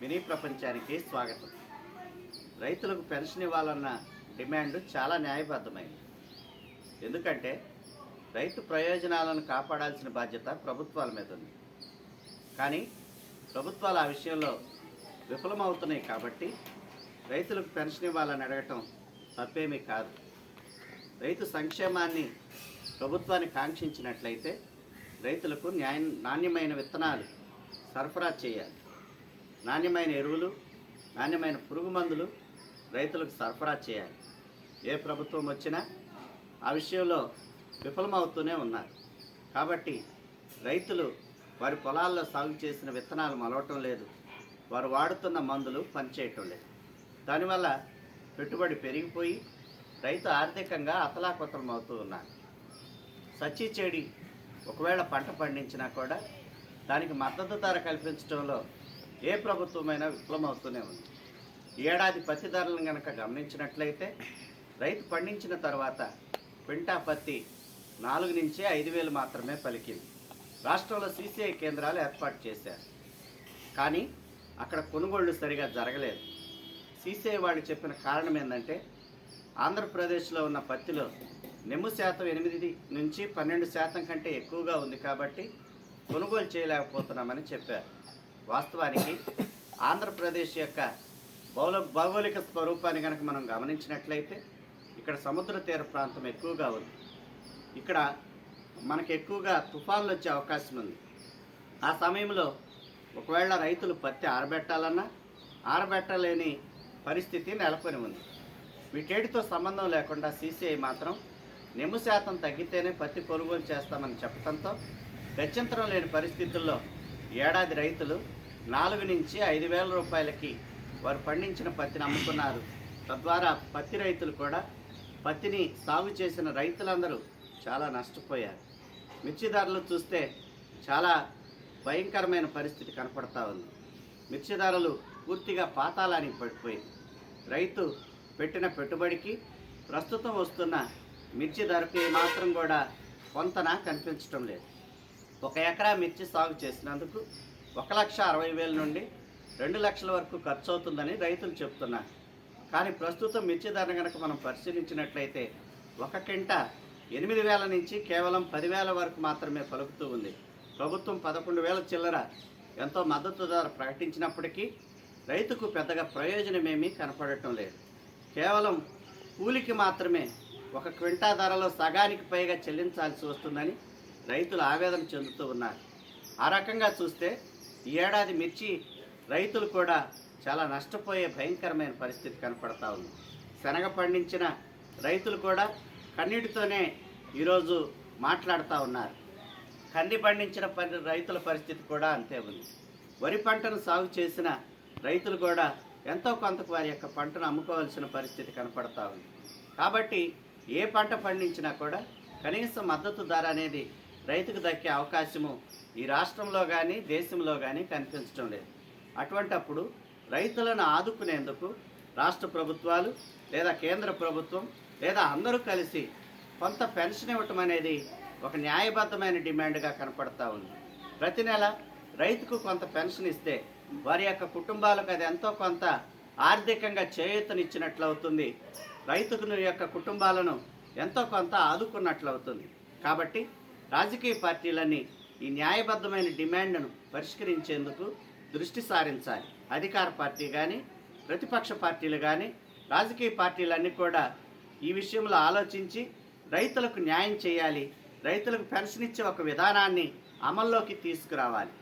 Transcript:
Mini ప్రపంచానికి స్వాగతం. రైతులకు పెన్షన్ ఇవ్వాలన్న డిమాండ్ చాలా న్యాయబద్ధమైంది. ఎందుకంటే రైతు ప్రయోజనాలను కాపాడాల్సిన బాధ్యత ప్రభుత్వాల మీద ఉంది. కానీ ప్రభుత్వాలు ఆ విషయంలో విఫలమవుతున్నాయి కాబట్టి రైతులకు పెన్షన్ ఇవ్వాలని అడగటం తప్పేమీ కాదు. రైతు సంక్షేమాన్ని ప్రభుత్వాన్ని కాంక్షించినట్లయితే రైతులకు న్యాయ నాణ్యమైన విత్తనాలు సరఫరా చేయాలి. నాణ్యమైన ఎరువులు నాణ్యమైన పురుగు మందులు రైతులకు సరఫరా చేయాలి. ఏ ప్రభుత్వం వచ్చినా ఆ విషయంలో విఫలమవుతూనే ఉన్నారు. కాబట్టి రైతులు వారి పొలాల్లో సాగు చేసిన విత్తనాలు మొలవటం లేదు. వారు వాడుతున్న మందులు పనిచేయటం లేదు. దానివల్ల పెట్టుబడి పెరిగిపోయి రైతు ఆర్థికంగా అతలాకుతలం అవుతూ ఉన్నారు. సచ్చి చెడి ఒకవేళ పంట పండించినా కూడా దానికి మద్దతు ధర కల్పించడంలో ఏ ప్రభుత్వమైనా విఫలమవుతూనే ఉంది. ఏడాది పత్తి ధరలను కనుక గమనించినట్లయితే రైతు పండించిన తర్వాత క్వింటా పత్తి నాలుగు నుంచి ఐదు వేలు మాత్రమే పలికింది. రాష్ట్రంలో సీసీఐ కేంద్రాలు ఏర్పాటు చేశారు. కానీ అక్కడ కొనుగోళ్ళు సరిగా జరగలేదు. సీసీఐ వాళ్ళు చెప్పిన కారణం ఏంటంటే ఆంధ్రప్రదేశ్లో ఉన్న పత్తిలో నెమ్ము శాతం ఎనిమిది నుంచి పన్నెండు శాతం కంటే ఎక్కువగా ఉంది కాబట్టి కొనుగోలు చేయలేకపోతున్నామని చెప్పారు. వాస్తవానికి ఆంధ్రప్రదేశ్ యొక్క భౌల భౌగోళిక స్వరూపాన్ని కనుక మనం గమనించినట్లయితే ఇక్కడ సముద్ర తీర ప్రాంతం ఎక్కువగా ఉంది. ఇక్కడ మనకు ఎక్కువగా తుఫాన్లు వచ్చే అవకాశం ఉంది. ఆ సమయంలో ఒకవేళ రైతులు పత్తి ఆరబెట్టాలన్నా ఆరబెట్టలేని పరిస్థితి నెలకొని ఉంది. వీటేటితో సంబంధం లేకుండా సీసీఐ మాత్రం నిమ్ము శాతం తగ్గితేనే పత్తి కొనుగోలు చేస్తామని చెప్పడంతో గత్యంతరం లేని పరిస్థితుల్లో ఏడాది రైతులు నాలుగు నుంచి ఐదు వేల రూపాయలకి వారు పండించిన పత్తిని అమ్ముకున్నారు తద్వారా పత్తి రైతులు కూడా పత్తిని సాగు చేసిన రైతులందరూ చాలా నష్టపోయారు. మిర్చి ధరలు చూస్తే చాలా భయంకరమైన పరిస్థితి కనపడతా ఉంది. మిర్చి ధరలు పూర్తిగా పాతాళానికి పడిపోయింది రైతు పెట్టిన పెట్టుబడికి ప్రస్తుతం వస్తున్న మిర్చి ధరకు మాత్రం కూడా కొంతనా కనిపించడం లేదు. ఒక ఎకరా మిర్చి సాగు చేసినందుకు ఒక లక్ష అరవై వేల నుండి రెండు లక్షల వరకు ఖర్చు అవుతుందని రైతులు చెప్తున్నారు. కానీ ప్రస్తుతం మిర్చి ధర కనుక మనం పరిశీలించినట్లయితే ఒక కింట ఎనిమిది వేల నుంచి కేవలం పదివేల వరకు మాత్రమే పలుకుతూ ఉంది. ప్రభుత్వం పదకొండు వేల చిల్లర ఎంతో మద్దతు ధర ప్రకటించినప్పటికీ రైతుకు పెద్దగా ప్రయోజనమేమీ కనపడటం లేదు. కేవలం కూలికి మాత్రమే ఒక క్వింటా ధరలో సగానికి పైగా చెల్లించాల్సి వస్తుందని రైతులు ఆవేదన చెందుతూ ఉన్నారు. ఆ రకంగా చూస్తే ఈ ఏడాది మిర్చి రైతులు కూడా చాలా నష్టపోయే భయంకరమైన పరిస్థితి కనపడతా ఉంది. శనగ పండించిన రైతులు కూడా కన్నీటితోనే ఈరోజు మాట్లాడుతూ ఉన్నారు. కంది పండించిన రైతుల పరిస్థితి కూడా అంతే ఉంది. వరి పంటను సాగు చేసిన రైతులు కూడా ఎంతో కొంతకు వారి యొక్క పంటను అమ్ముకోవాల్సిన పరిస్థితి కనపడతా ఉంది. కాబట్టి ఏ పంట పండించినా కూడా కనీస మద్దతు ధర అనేది రైతుకు దక్కే అవకాశము ఈ రాష్ట్రంలో కానీ దేశంలో కానీ కనిపించడం లేదు. అటువంటప్పుడు రైతులను ఆదుకునేందుకు రాష్ట్ర ప్రభుత్వాలు లేదా కేంద్ర ప్రభుత్వం లేదా అందరూ కలిసి కొంత పెన్షన్ ఇవ్వటం అనేది ఒక న్యాయబద్ధమైన డిమాండ్గా కనపడతా ఉంది. ప్రతి నెల రైతుకు కొంత పెన్షన్ ఇస్తే వారి యొక్క కుటుంబాలకు అది ఎంతో కొంత ఆర్థికంగా చేయూతనిచ్చినట్లు అవుతుంది రైతుకు యొక్క కుటుంబాలను ఎంతో కొంత ఆదుకున్నట్లు అవుతుంది కాబట్టి రాజకీయ పార్టీలన్నీ ఈ న్యాయబద్ధమైన డిమాండ్ను పరిష్కరించేందుకు దృష్టి సారించాలి. అధికార పార్టీ కానీ ప్రతిపక్ష పార్టీలు కానీ రాజకీయ పార్టీలన్నీ కూడా ఈ విషయంలో ఆలోచించి రైతులకు న్యాయం చేయాలి. రైతులకు పెన్షన్ ఇచ్చే ఒక విధానాన్ని అమల్లోకి తీసుకురావాలి.